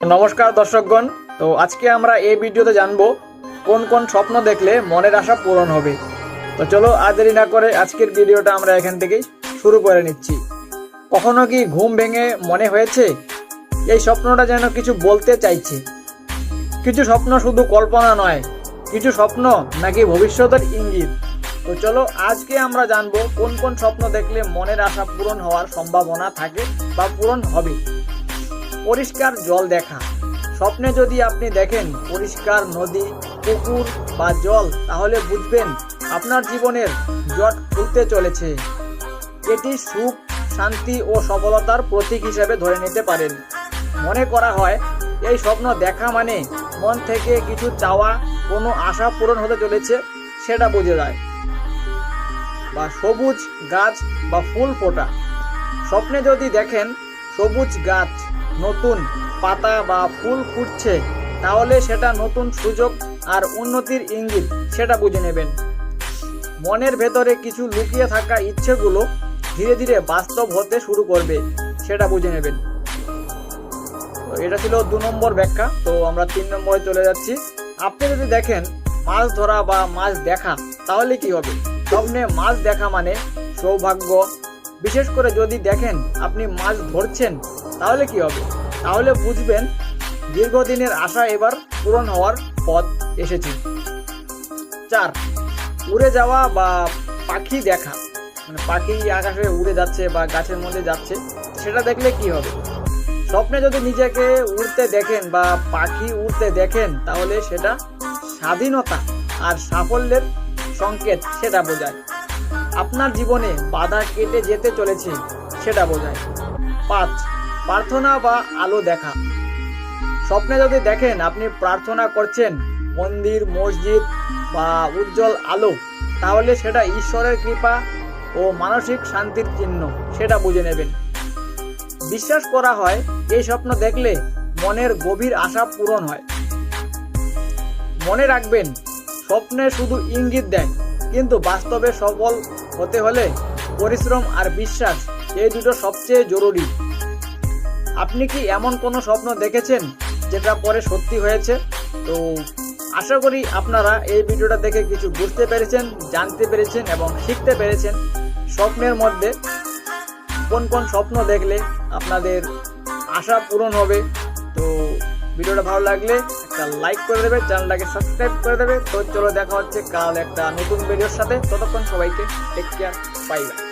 নমস্কার দর্শকগণ। তো আজকে আমরা এই ভিডিওতে জানব কোন কোন স্বপ্ন দেখলে মনের আশা পূরণ হবে। তো চলো আর দেরি না করে আজকের ভিডিওটা আমরা এখান থেকেই শুরু করে নিচ্ছি। কখনো কি ঘুম ভেঙে মনে হয়েছে? এই স্বপ্নটা যেন কিছু বলতে চাইছে। কিছু স্বপ্ন শুধু কল্পনা নয়, কিছু স্বপ্ন নাকি ভবিষ্যতের ইঙ্গিত। তো চলো আজকে আমরা জানব কোন কোন স্বপ্ন দেখলে মনের আশা পূরণ হওয়ার সম্ভাবনা থাকে বা পূরণ হবে। পরিষ্কার জল দেখা। স্বপ্নে যদি আপনি দেখেন পরিষ্কার নদী, পুকুর বা জল, তাহলে বুঝবেন আপনার জীবনের জট খুলতে চলেছে। এটি সুখ, শান্তি ও সফলতার প্রতীক হিসেবে ধরে নিতে পারেন। মনে করা হয়, এই স্বপ্ন দেখা মানে মন থেকে কিছু চাওয়া, কোনো আশা পূরণ হতে চলেছে, সেটা বোঝা যায়। বা সবুজ গাছ বা ফুল ফোটা। স্বপ্নে যদি দেখেন সবুজ গাছ নতুন পাতা বা ফুল ফুটছে, তাহলে সেটা নতুন সুযোগ আর উন্নতির ইঙ্গিত, সেটা বুঝে নেবেন। মনের ভেতরে কিছু লুকিয়ে থাকা ইচ্ছেগুলো ধীরে ধীরে বাস্তব হতে শুরু করবে, সেটা বুঝে নেবেন। এটা ছিল দু নম্বর ব্যাখ্যা, তো আমরা তিন নম্বরে চলে যাচ্ছি। আপনি যদি দেখেন মাছ ধরা বা মাছ দেখা, তাহলে কি হবে? স্বপ্নে মাছ দেখা মানে সৌভাগ্য। বিশেষ করে যদি দেখেন আপনি মাছ ধরছেন তাহলে কি হবে? তাহলে বুঝবেন দীর্ঘদিনের আশা এবার পূরণ হওয়ার পথ এসেছে। চার, উড়ে যাওয়া বা পাখি দেখা মানে পাখি আকাশে উড়ে যাচ্ছে বা গাছের মধ্যে যাচ্ছে, সেটা দেখলে কি হবে? স্বপ্নে যদি নিজেকে উড়তে দেখেন বা পাখি উড়তে দেখেন, তাহলে সেটা স্বাধীনতা আর সাফল্যের সংকেত, সেটা বোঝায়। আপনার জীবনে বাধা কেটে যেতে চলেছে, সেটা বোঝায়। পাঁচ প্রার্থনা বা আলো দেখা। স্বপ্নে যদি দেখেন আপনি প্রার্থনা করছেন মন্দির, মসজিদ বা উজ্জ্বল আলো, তাহলে সেটা ঈশ্বরের কৃপা ও মানসিক শান্তির চিহ্ন, সেটা বুঝে নেবেন। বিশ্বাস করা হয়, এই স্বপ্ন দেখলে মনের গভীর আশা পূরণ হয়। মনে রাখবেন, স্বপ্নে শুধু ইঙ্গিত দেয়, কিন্তু বাস্তবে সফল হতে হলে পরিশ্রম আর বিশ্বাস, এই দুটো সবচেয়ে জরুরি। আপনি কি এমন কোনো স্বপ্ন দেখেছেন যেটা পরে সত্যি হয়েছে? তো আশা করি আপনারা এই ভিডিওটা দেখে কিছু বুঝতে পেরেছেন, জানতে পেরেছেন এবং শিখতে পেরেছেন স্বপ্নের মধ্যে। কোন কোন স্বপ্ন দেখলে আপনাদের আশা পূরণ হবে? তো ভিডিওটা ভালো লাগলে একটা লাইক করে দেবে, চ্যানেলটাকে সাবস্ক্রাইব করে দেবে। তো চলো দেখা হচ্ছে কাল একটা নতুন ভিডিওর সাথে। ততক্ষণ সবাইকে টেক কেয়ার বাই বাই